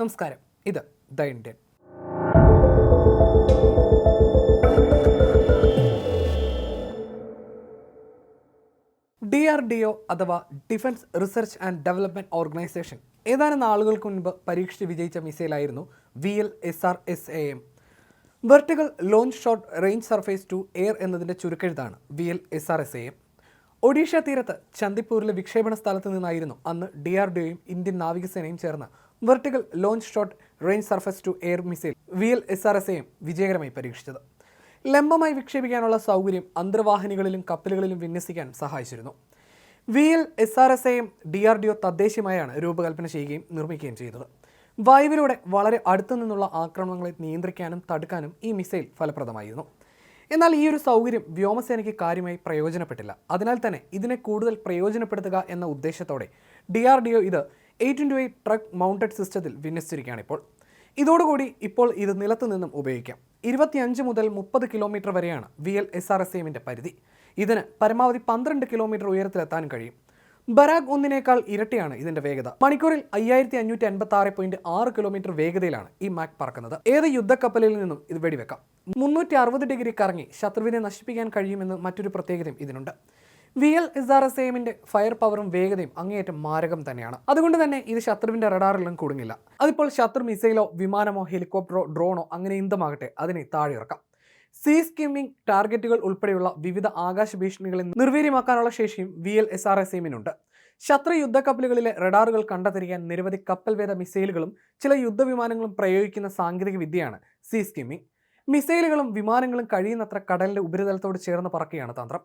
നമസ്കാരം. ഇത് the Indian. D R D O അഥവാ defence research and development organisation ഏതാനും നാളുകൾക്ക് മുൻപ് പരീക്ഷിച്ച് വിജയിച്ച മിസൈലായിരുന്നു V L S R S A M. Vertical launch short range surface to air എന്നതിന്റെ ചുരുക്കെഴുത്താണ് V L S R S A M. Odisha തീരത്ത് ചന്ദിപ്പൂരിലെ വിക്ഷേപണ സ്ഥലത്ത് നിന്നായിരുന്നു അന്ന് ഡി ആർ ഡി ഒയും ഇന്ത്യൻ നാവികസേനയും ചേർന്ന് vertical launch short range surface to air missile V L S R S എയും വിജയകരമായി പരീക്ഷിച്ചത്. ലംബമായി വിക്ഷേപിക്കാനുള്ള സൗകര്യം അന്തർവാഹിനികളിലും കപ്പലുകളിലും വിന്യസിക്കാൻ സഹായിച്ചിരുന്നു. V L S R S എയും ഡി ആർ ഡി ഒ തദ്ദേശീയമായാണ് രൂപകൽപ്പന ചെയ്യുകയും നിർമ്മിക്കുകയും ചെയ്തത്. വായുവിലൂടെ വളരെ അടുത്തു നിന്നുള്ള ആക്രമണങ്ങളെ നിയന്ത്രിക്കാനും തടുക്കാനും ഈ മിസൈൽ ഫലപ്രദമായിരുന്നു. എന്നാൽ ഈ ഒരു സൗകര്യം വ്യോമസേനയ്ക്ക് കാര്യമായി പ്രയോജനപ്പെട്ടില്ല. അതിനാൽ തന്നെ ഇതിനെ കൂടുതൽ പ്രയോജനപ്പെടുത്തുക എന്ന ഉദ്ദേശത്തോടെ ഡി ആർ ഡി ഒ ഇത് eight into eight truck mounted സിസ്റ്റത്തിൽ വിന്യസിച്ചിരിക്കുകയാണ് ഇപ്പോൾ. ഇതോടുകൂടി ഇപ്പോൾ ഇത് നിലത്തു നിന്നും ഉപയോഗിക്കാം. ഇരുപത്തിയഞ്ച് മുതൽ മുപ്പത് കിലോമീറ്റർ വരെയാണ് V L S R S എമ്മിന്റെ പരിധി. ഇതിന് പരമാവധി പന്ത്രണ്ട് കിലോമീറ്റർ ഉയരത്തിലെത്താൻ കഴിയും. ബരാഗ് ഒന്നിനേക്കാൾ ഇരട്ടിയാണ് ഇതിന്റെ വേഗത. മണിക്കൂറിൽ അയ്യായിരത്തി അഞ്ഞൂറ്റി അൻപത്തി ആറ് പോയിന്റ് ആറ് കിലോമീറ്റർ വേഗതയിലാണ് ഈ മാക് പറക്കുന്നത്. ഏത് യുദ്ധക്കപ്പലിൽ നിന്നും ഇത് വെടിവെക്കാം? മുന്നൂറ്റി അറുപത് ഡിഗ്രി കറങ്ങി ശത്രുവിനെ നശിപ്പിക്കാൻ കഴിയുമെന്ന് മറ്റൊരു പ്രത്യേകതയും ഇതിനുണ്ട്. V L S R S എമ്മിന്റെ ഫയർ പവറും വേഗതയും അങ്ങേയറ്റം മാരകം തന്നെയാണ്. അതുകൊണ്ട് തന്നെ ഇത് ശത്രുവിന്റെ റഡാറിലും കുടുങ്ങില്ല. അതിപ്പോൾ ശത്രു മിസൈലോ വിമാനമോ ഹെലികോപ്റ്ററോ ഡ്രോണോ അങ്ങനെ എന്തുമാകട്ടെ അതിനെ താഴെ ഇറക്കാം സീ സ്കിമ്മിംഗ് ടാർഗറ്റുകൾ ഉൾപ്പെടെയുള്ള വിവിധ ആകാശ ഭീഷണികളെ നിർവീര്യമാക്കാനുള്ള ശേഷിയും V L S R S എമ്മിനുണ്ട്. ശത്രു യുദ്ധക്കപ്പലുകളിലെ റഡാറുകൾ കണ്ടെത്തിരിക്കാൻ നിരവധി കപ്പൽ വേദ മിസൈലുകളും ചില യുദ്ധവിമാനങ്ങളും പ്രയോഗിക്കുന്ന സാങ്കേതിക വിദ്യയാണ് സീ സ്കിമ്മിംഗ് മിസൈലുകളും വിമാനങ്ങളും കഴിയുന്നത്ര കടലിന്റെ ഉപരിതലത്തോട് ചേർന്ന് പറക്കുകയാണ് തന്ത്രം.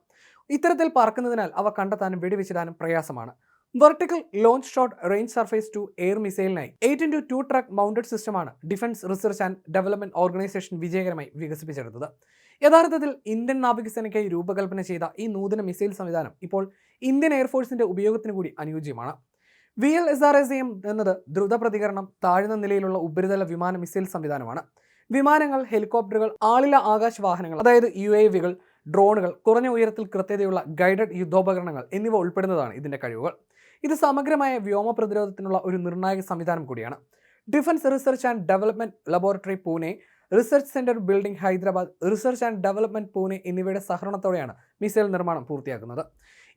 ഇത്തരത്തിൽ പറക്കുന്നതിനാൽ അവ കണ്ടെത്താനും വെടിവെച്ചിടാനും പ്രയാസമാണ്. Vertical launch short range surface to air മിസൈലിനായി eight into two track mounted സിസ്റ്റമാണ് defence research and development organisation വിജയകരമായി വികസിപ്പിച്ചെടുത്തത്. യഥാർത്ഥത്തിൽ ഇന്ത്യൻ നാവികസേനയ്ക്കായി രൂപകൽപ്പന ചെയ്ത ഈ നൂതന മിസൈൽ സംവിധാനം ഇപ്പോൾ ഇന്ത്യൻ എയർഫോഴ്സിന്റെ ഉപയോഗത്തിന് കൂടി അനുയോജ്യമാണ്. V L S R S M എന്നത് ദ്രുത പ്രതികരണം താഴ്ന്ന നിലയിലുള്ള ഉപരിതല വിമാന മിസൈൽ സംവിധാനമാണ്. വിമാനങ്ങൾ ഹെലികോപ്റ്ററുകൾ ആളില ആകാശ വാഹനങ്ങൾ അതായത് യു എ വികൾ ഡ്രോണുകൾ കുറഞ്ഞ ഉയരത്തിൽ കൃത്യതയുള്ള ഗൈഡഡ് യുദ്ധോപകരണങ്ങൾ എന്നിവ ഉൾപ്പെടുന്നതാണ് ഇതിന്റെ കഴിവുകൾ. ഇത് സമഗ്രമായ വ്യോമ പ്രതിരോധത്തിനുള്ള ഒരു നിർണായക സംവിധാനം കൂടിയാണ്. Defence research and development laboratory Pune research centre building Hyderabad research and development Pune എന്നിവയുടെ സഹകരണത്തോടെയാണ് മിസൈൽ നിർമ്മാണം പൂർത്തിയാക്കുന്നത്.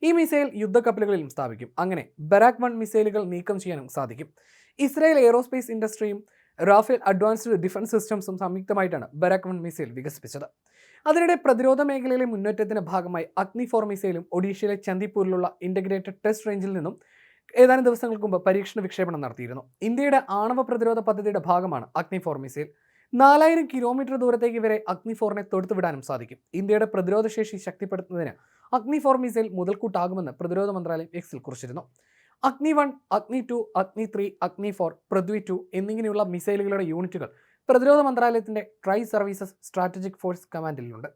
ഈ മിസൈൽ യുദ്ധക്കപ്പലുകളിലും സ്ഥാപിക്കും. അങ്ങനെ ബരാക് വൺ മിസൈലുകൾ നീക്കം ചെയ്യാനും സാധിക്കും. ഇസ്രായേൽ എയറോസ്പേസ് ഇൻഡസ്ട്രിയും റാഫേൽ അഡ്വാൻസ്ഡ് ഡിഫൻസ് സിസ്റ്റംസും സംയുക്തമായിട്ടാണ് ബരാക് വൺ മിസൈൽ വികസിപ്പിച്ചത്. അതിനിടെ പ്രതിരോധ മേഖലയിലെ മുന്നേറ്റത്തിന്റെ ഭാഗമായി അഗ്നി ഫോർ മിസൈലും ഒഡീഷയിലെ ചന്ദിപ്പൂരിലുള്ള ഇന്റഗ്രേറ്റഡ് ടെസ്റ്റ് റേഞ്ചിൽ നിന്നും ഏതാനും ദിവസങ്ങൾക്ക് മുമ്പ് പരീക്ഷണ വിക്ഷേപണം നടത്തിയിരുന്നു. ഇന്ത്യയുടെ ആണവ പ്രതിരോധ പദ്ധതിയുടെ ഭാഗമാണ് അഗ്നി ഫോർ മിസൈൽ നാലായിരം കിലോമീറ്റർ ദൂരത്തേക്ക് വരെ അഗ്നി ഫോറിനെ തൊടുത്തുവിടാനും സാധിക്കും. ഇന്ത്യയുടെ പ്രതിരോധ ശേഷി ശക്തിപ്പെടുത്തുന്നതിന് അഗ്നി ഫോർ മിസൈൽ മുതൽക്കൂട്ടാകുമെന്ന് പ്രതിരോധ മന്ത്രാലയം എക്സിൽ കുറിച്ചിരുന്നു. അഗ്നി വൺ അഗ്നി ടു അഗ്നി ത്രീ അഗ്നി ഫോർ പൃഥ്വി ടു എന്നിങ്ങനെയുള്ള മിസൈലുകളുടെ യൂണിറ്റുകൾ പ്രതിരോധ മന്ത്രാലയത്തിന്റെ ട്രൈ സർവീസസ് സ്ട്രാറ്റജിക് ഫോഴ്സ് കമാൻഡിലുണ്ട്.